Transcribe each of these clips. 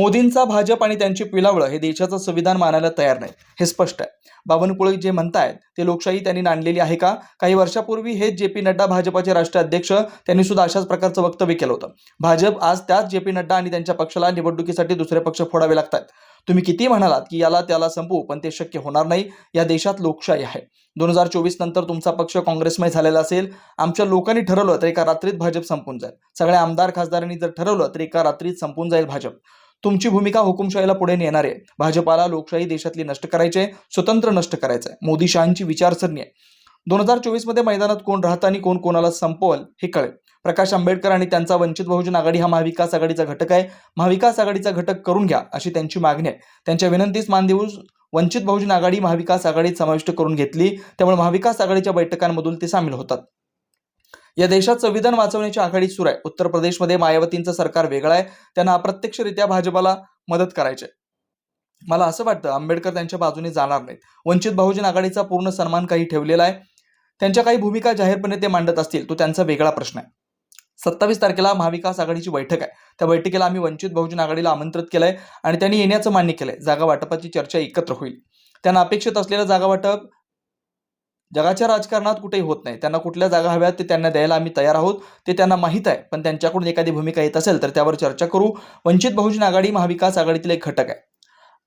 मोदींचा भाजप आणि त्यांची पिलावळं हे देशाचं संविधान मानायला तयार नाही हे स्पष्ट आहे. बावनकुळे जे म्हणतायत ते लोकशाही त्यांनी नांदलेली आहे का? काही वर्षापूर्वी हेच जे पी नड्डा भाजपाचे राष्ट्रीय अध्यक्ष त्यांनी सुद्धा अशाच प्रकारचं वक्तव्य केलं होतं. भाजप आज त्याच जे पी नड्डा आणि त्यांच्या पक्षाला निवडणुकीसाठी दुसरे पक्ष फोडावे लागतात. तुम्ही किती म्हणालात की याला त्याला संपवू पण ते शक्य होणार नाही. या देशात लोकशाही आहे. दोन हजार चोवीस नंतर तुमचा पक्ष काँग्रेसमय झालेला असेल. आमच्या लोकांनी ठरवलं तर एका रात्रीत भाजप संपून जाईल. सगळ्या आमदार खासदारांनी जर ठरवलं तर एका रात्रीत संपून जाईल भाजप. तुमची भूमिका हुकुमशाहीला पुढे नेणार आहे. भाजपाला लोकशाही देशातली नष्ट करायचे स्वतंत्र नष्ट करायचं आहे मोदी शहांची विचारसरणी आहे. दोन हजार चोवीसमध्ये मैदानात कोण राहतं आणि कोण कोणाला संपवल हे कळेल. प्रकाश आंबेडकर आणि त्यांचा वंचित बहुजन आघाडी हा महाविकास आघाडीचा घटक आहे. महाविकास आघाडीचा घटक करून घ्या अशी त्यांची मागणी आहे. त्यांच्या विनंतीस मान देऊन वंचित बहुजन आघाडी महाविकास आघाडीत समाविष्ट करून घेतली. त्यामुळे महाविकास आघाडीच्या बैठकांमधून ते सामील होतात. या देशात संविधान वाचवण्याची आघाडी सुरू आहे. उत्तर प्रदेशमध्ये मायावतींचं सरकार वेगळं आहे. त्यांना अप्रत्यक्षरित्या भाजपाला मदत करायची आहे. मला असं वाटतं आंबेडकर त्यांच्या बाजूने जाणार नाहीत. वंचित बहुजन आघाडीचा पूर्ण सन्मान काही ठेवलेला आहे. त्यांच्या काही भूमिका जाहीरपणे ते मांडत असतील तो त्यांचा वेगळा प्रश्न आहे. सत्तावीस तारखेला महाविकास आघाडीची बैठक आहे. त्या बैठकीला आम्ही वंचित बहुजन आघाडीला आमंत्रित केलंय आणि त्यांनी येण्याचं मान्य केलंय. जागा वाटपाची चर्चा एकत्र होईल. त्यांना अपेक्षित असलेलं जागा वाटप जगाच्या राजकारणात कुठेही होत नाही. त्यांना कुठल्या जागा हव्यात ते त्यांना द्यायला आम्ही तयार आहोत ते त्यांना माहीत आहे. पण त्यांच्याकडून एखादी भूमिका येत असेल तर त्यावर चर्चा करू. वंचित बहुजन आघाडी महाविकास आघाडीतील एक घटक आहे.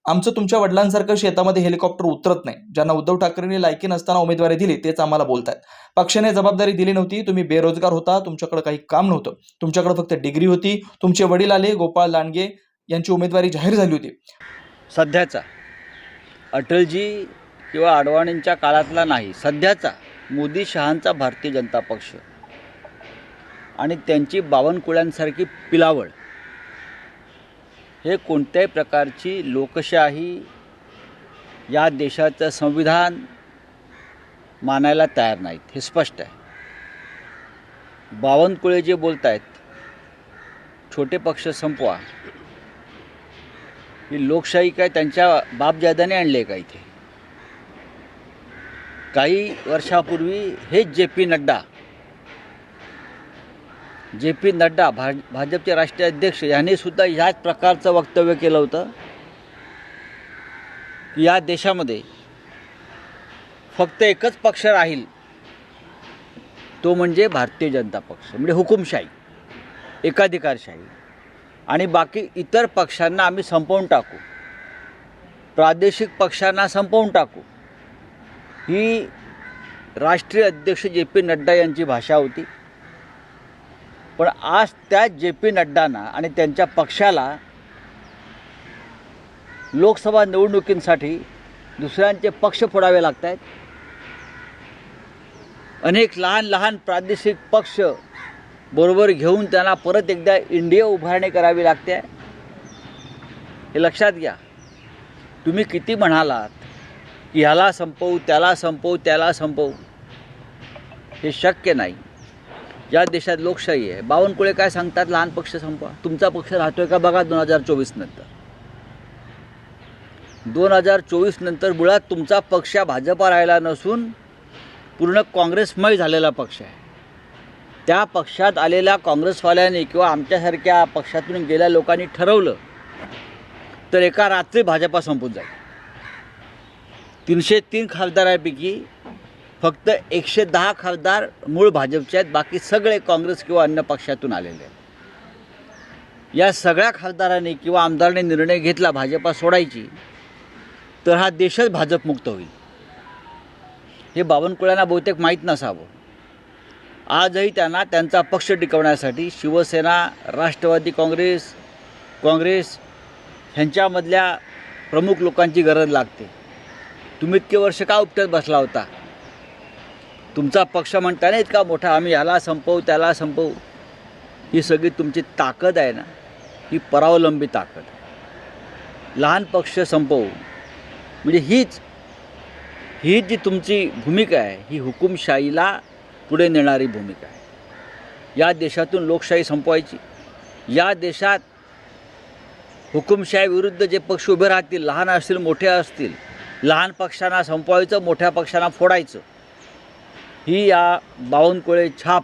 आमचं तुमच्या वडिलांसारखं शेतामध्ये हेलिकॉप्टर उतरत नाही. ज्यांना उद्धव ठाकरेंनी लायकी नसताना उमेदवारी दिली तेच आम्हाला बोलतात पक्षाने जबाबदारी दिली नव्हती तुम्ही बेरोजगार होता तुमच्याकडे काही काम नव्हतं. तुमच्याकडे फक्त डिग्री होती. तुमचे वडील आले गोपाळ लांडगे यांची उमेदवारी जाहीर झाली होती. सध्याचा अटलजी किंवा अडवाणींच्या काळातला नाही सध्याचा मोदी शहांचा भारतीय जनता पक्ष. आणि त्यांची बावनकुळ्यांसारखी पिलावळ. हे कोणत्याही प्रकारची लोकशाही या देशाचं संविधान मानायला तयार नाहीत हे स्पष्ट आहे. बावनकुळे जे बोलत आहेत छोटे पक्ष संपवा. ही लोकशाही काय त्यांच्या बापजादाने आणले आहे का इथे? काही वर्षापूर्वी हेच J P Nadda J P Nadda भा भाजपचे राष्ट्रीय अध्यक्ष यांनी सुद्धा ह्याच प्रकारचं वक्तव्य केलं होतं की या देशामध्ये फक्त एकच पक्ष राहील तो म्हणजे भारतीय जनता पक्ष म्हणजे हुकुमशाही एकाधिकारशाही. आणि बाकी इतर पक्षांना आम्ही संपवून टाकू प्रादेशिक पक्षांना संपवून टाकू. ही राष्ट्रीय अध्यक्ष जे पी नड्डा यांची भाषा होती. पण आज त्या जे पी नड्डांना आणि त्यांच्या पक्षाला लोकसभा निवडणुकींसाठी दुसऱ्यांचे पक्ष फोडावे लागत आहेत अनेक लहान लहान प्रादेशिक पक्ष बरोबर घेऊन त्यांना परत एकदा इंडिया उभारणी करावी लागते. हे लक्षात घ्या. तुम्ही किती म्हणालात ह्याला संपवू त्याला संपवू त्याला संपवू. हे शक्य नाही. ज्या देशात लोकशाही आहे. बावनकुळे काय सांगतात? लहान पक्ष संपवा. तुमचा पक्ष राहतोय का? बघा दोन हजार चोवीस नंतर. दोन हजार चोवीस नंतर मुळात तुमचा पक्ष भाजपा राहिला नसून पूर्ण काँग्रेसमय झालेला पक्ष आहे. त्या पक्षात आलेल्या काँग्रेसवाल्यांनी किंवा आमच्यासारख्या पक्षातून गेल्या लोकांनी ठरवलं तर एका रात्री भाजपा संपून जाईल. तीनशे तीन खासदारांपैकी फक्त एकशे दहा खासदार मूळ भाजपचे आहेत. बाकी सगळे काँग्रेस किंवा अन्य पक्षातून आलेले आहेत. या सगळ्या खासदारांनी किंवा आमदारांनी निर्णय घेतला भाजपा सोडायची तर हा देशच भाजपमुक्त होईल. हे बावनकुळ्यांना बहुतेक माहीत नसावं. आजही त्यांना त्यांचा पक्ष टिकवण्यासाठी शिवसेना राष्ट्रवादी काँग्रेस काँग्रेस ह्यांच्यामधल्या प्रमुख लोकांची गरज लागते. तुम्ही इतके वर्ष का उपटत बसला होता? तुमचा पक्ष म्हणता नाही इतका मोठा आम्ही ह्याला संपवू त्याला संपवू. ही सगळी तुमची ताकद आहे ना? ही परावलंबी ताकद. लहान पक्ष संपवू. म्हणजे हीच ही जी तुमची भूमिका आहे ही हुकुमशाहीला पुढे नेणारी भूमिका आहे. या देशातून लोकशाही संपवायची. या देशात हुकुमशाही विरुद्ध जे पक्ष उभे राहतील लहान असतील मोठे असतील लहान पक्षांना संपवायचं मोठ्या पक्षांना फोडायचं. ही या बावनकुळे छाप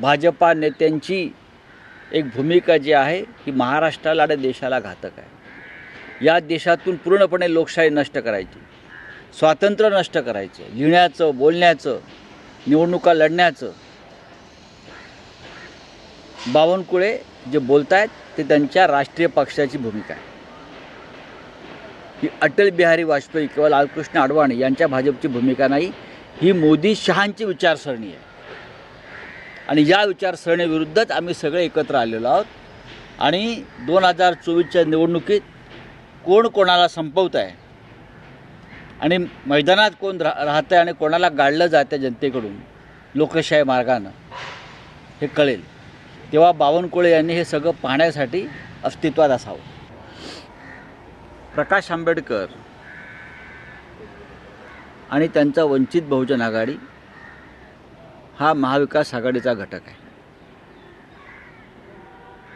भाजपा नेत्यांची एक भूमिका जी आहे ही महाराष्ट्राला आणि देशाला घातक आहे. या देशातून पूर्णपणे लोकशाही नष्ट करायची स्वातंत्र्य नष्ट करायचं लिहिण्याचं बोलण्याचं निवडणुका लढण्याचं. बावनकुळे जे बोलत आहेत ते त्यांच्या राष्ट्रीय पक्षाची भूमिका आहे. ही अटल बिहारी वाजपेयी किंवा लालकृष्ण आडवाणी यांच्या भाजपची भूमिका नाही ही मोदी शहांची विचारसरणी आहे. आणि या विचारसरणीविरुद्धच आम्ही सगळे एकत्र आलेलो आहोत. आणि दोन हजार चोवीसच्या निवडणुकीत कोण कोणाला संपवत आहे? आणि मैदानात कोण रा राहतं आहे आणि कोणाला गाडलं जातं जनतेकडून लोकशाही मार्गानं हे कळेल. तेव्हा बावनकुळे यांनी हे सगळं पाहण्यासाठी अस्तित्वात असावं. प्रकाश आंबेडकर आणि त्यांचा वंचित बहुजन आघाडी हा महाविकास आघाडीचा घटक आहे.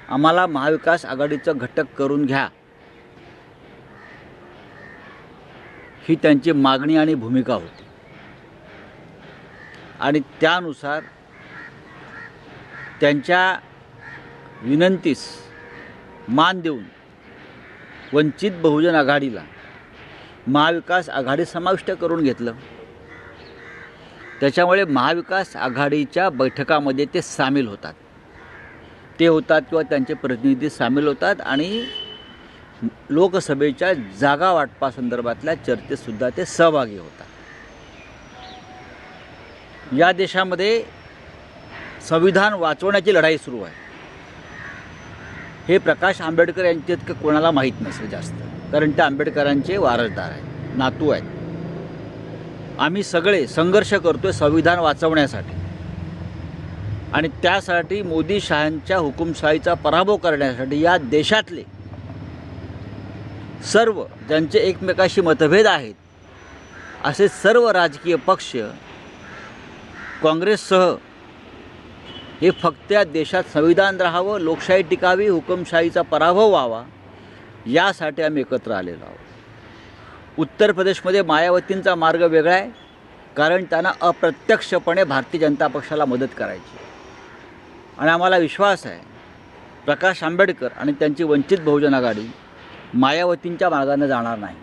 आम्हाला महाविकास आघाडीचं घटक करून घ्या. ही त्यांची मागणी आणि भूमिका होती. आणि त्यानुसार त्यांच्या विनंतीस मान देऊन वंचित बहुजन आघाडीला महाविकास आघाडी समाविष्ट करून घेतलं. त्याच्यामुळे महाविकास आघाडीच्या बैठकामध्ये ते सामील होतात. ते होतात किंवा त्यांचे प्रतिनिधी सामील होतात आणि लोकसभेच्या जागा वाटपासंदर्भातल्या चर्चेतसुद्धा ते सहभागी होतात. या देशामध्ये संविधान वाचवण्याची लढाई सुरू आहे. हे प्रकाश आंबेडकर यांचे इतकं कोणाला माहीत नसेल जास्त. कारण ते आंबेडकरांचे वारसदार आहेत नातू आहेत. आम्ही सगळे संघर्ष करतोय संविधान वाचवण्यासाठी. आणि त्यासाठी मोदी शहांच्या हुकुमशाहीचा पराभव करण्यासाठी या देशातले सर्व ज्यांचे एकमेकाशी मतभेद आहेत असे सर्व राजकीय पक्ष काँग्रेससह हे फक्त या देशात संविधान राहावं लोकशाही टिकावी हुकुमशाहीचा पराभव व्हावा यासाठी आम्ही एकत्र आलेलो आहोत. उत्तर प्रदेशमध्ये मायावतींचा मार्ग वेगळा आहे कारण त्यांना अप्रत्यक्षपणे भारतीय जनता पक्षाला मदत करायची आणि आम्हाला विश्वास आहे प्रकाश आंबेडकर आणि त्यांची वंचित बहुजन आघाडी मायावतींच्या मार्गाने जाणार नाही.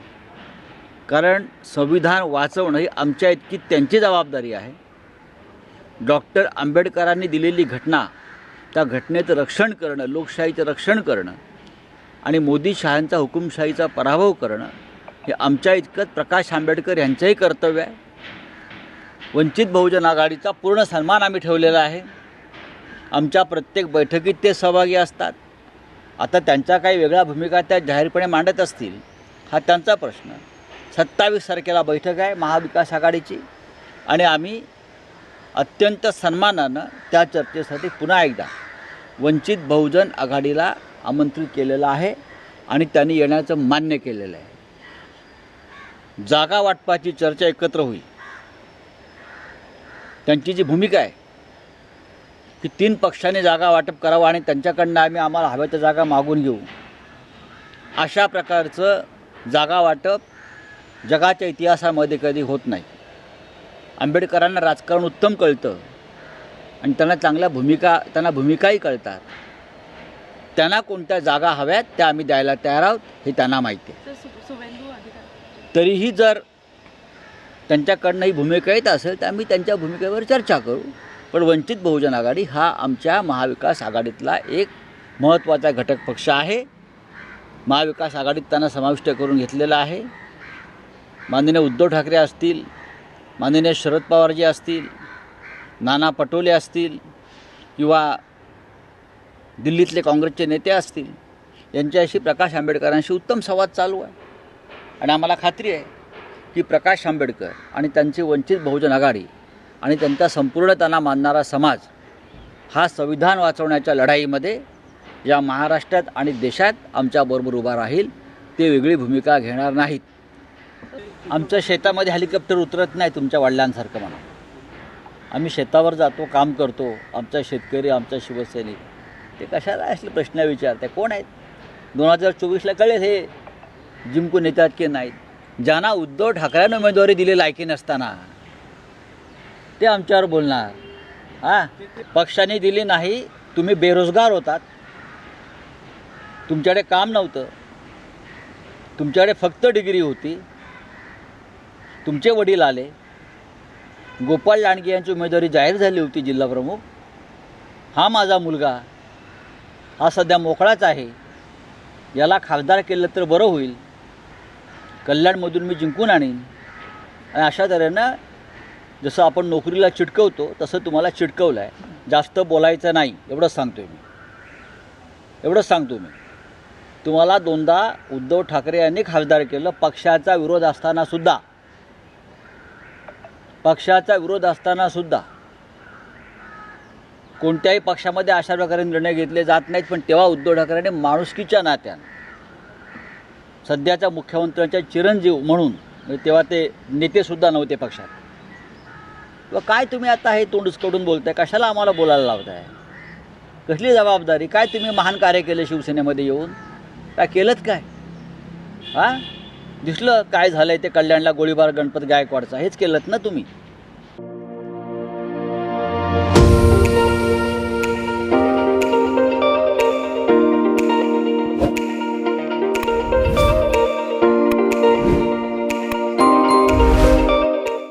कारण संविधान वाचवणं ही आमच्या इतकी त्यांची जबाबदारी आहे डॉक्टर आंबेडकरांनी दिलेली घटना त्या घटनेचं रक्षण करणं लोकशाहीचं रक्षण करणं आणि मोदी शहांचा हुकुमशाहीचा पराभव करणं हे आमच्या इतकंच प्रकाश आंबेडकर यांचंही कर्तव्य आहे. वंचित बहुजन आघाडीचा पूर्ण सन्मान आम्ही ठेवलेला आहे. आमच्या प्रत्येक बैठकीत ते सहभागी असतात. आता त्यांच्या काही वेगळ्या भूमिका त्या जाहीरपणे मांडत असतील हा त्यांचा प्रश्न. सत्तावीस तारखेला बैठक आहे महाविकास आघाडीची आणि आम्ही अत्यंत सन्मानानं त्या चर्चेसाठी पुन्हा एकदा वंचित बहुजन आघाडीला आमंत्रित केलेलं आहे आणि त्यांनी येण्याचं मान्य केलेलं आहे. जागा वाटपाची चर्चा एकत्र होईल. त्यांची जी भूमिका आहे की तीन पक्षांनी जागा वाटप करावं आणि त्यांच्याकडनं आम्ही आम्हाला हव्या त्या जागा मागून घेऊ. अशा प्रकारचं जागा वाटप जगाच्या इतिहासामध्ये कधी होत नाही. आंबेडकरांना राजकारण उत्तम कळतं. आणि त्यांना चांगल्या भूमिका त्यांना भूमिकाही कळतात. त्यांना कोणत्या जागा हव्यात त्या आम्ही द्यायला तयार आहोत हे त्यांना माहिती आहे. तरीही जर त्यांच्याकडनं ही भूमिका येत असेल तर आम्ही त्यांच्या भूमिकेवर चर्चा करू. पण वंचित बहुजन आघाडी हा आमच्या महाविकास आघाडीतला एक महत्त्वाचा घटक पक्ष आहे. महाविकास आघाडीत त्यांना समाविष्ट करून घेतलेला आहे. माननीय उद्धव ठाकरे असतील माननीय शरद पवारजी असतील नाना पटोले असतील किंवा दिल्लीतले काँग्रेसचे नेते असतील यांच्याशी प्रकाश आंबेडकरांशी उत्तम संवाद चालू आहे. आणि आम्हाला खात्री आहे की प्रकाश आंबेडकर आणि त्यांची वंचित बहुजन आघाडी आणि त्यांचा संपूर्ण त्यांना मानणारा समाज हा संविधान वाचवण्याच्या लढाईमध्ये या महाराष्ट्रात आणि देशात आमच्याबरोबर उभा राहील ते वेगळी भूमिका घेणार नाहीत. आमच्या शेतामध्ये हेलिकॉप्टर उतरत नाही तुमच्या वडिलांसारखं म्हणा आम्ही शेतावर जातो काम करतो आमचा शेतकरी आमचा शिवसैनिक. ते कशाला असले प्रश्न विचारते कोण आहेत? दोन हजार चोवीसला कळेल हे जिंकून येतात की नाहीत ज्यांना उद्धव ठाकरेंना उमेदवारी दिली लायकी नसताना ते आमच्यावर बोलणार. हां? पक्षाने दिली नाही तुम्ही बेरोजगार होतात. तुमच्याकडे काम नव्हतं. तुमच्याकडे फक्त डिग्री होती. तुमचे वडील आले. गोपाळ लांडगे यांची उमेदवारी जाहीर झाली होती जिल्हाप्रमुख हा माझा मुलगा. हा सध्या मोकळाच आहे. याला खासदार केलं तर बरं होईल. कल्याणमधून मी जिंकून आणीन. आणि अशा तऱ्हेनं जसं आपण नोकरीला चिटकवतो तसं तुम्हाला चिटकवलं आहे जास्त बोलायचं नाही एवढंच सांगतो मी. एवढंच सांगतो मी. तुम्हाला दोनदा उद्धव ठाकरे यांनी खासदार केलं पक्षाचा विरोध असतानासुद्धा पक्षाचा विरोध असतानासुद्धा कोणत्याही पक्षामध्ये अशा प्रकारे निर्णय घेतले जात नाहीत पण तेव्हा उद्धव ठाकरेने माणुसकीच्या नात्यानं सध्याच्या मुख्यमंत्र्यांच्या चिरंजीव म्हणून म्हणजे तेव्हा ते नेतेसुद्धा नव्हते पक्षात. किंवा काय तुम्ही आता हे तोंड उचकडून बोलताय? कशाला आम्हाला बोलायला लावताय? कसली जबाबदारी? काय तुम्ही महान कार्य केलं शिवसेनेमध्ये येऊन? काय केलंत काय? हां? दिसलं काय झालंय ते कल्याणला गोळीबार गणपत गायकवाडचा हेच केलं ना तुम्ही?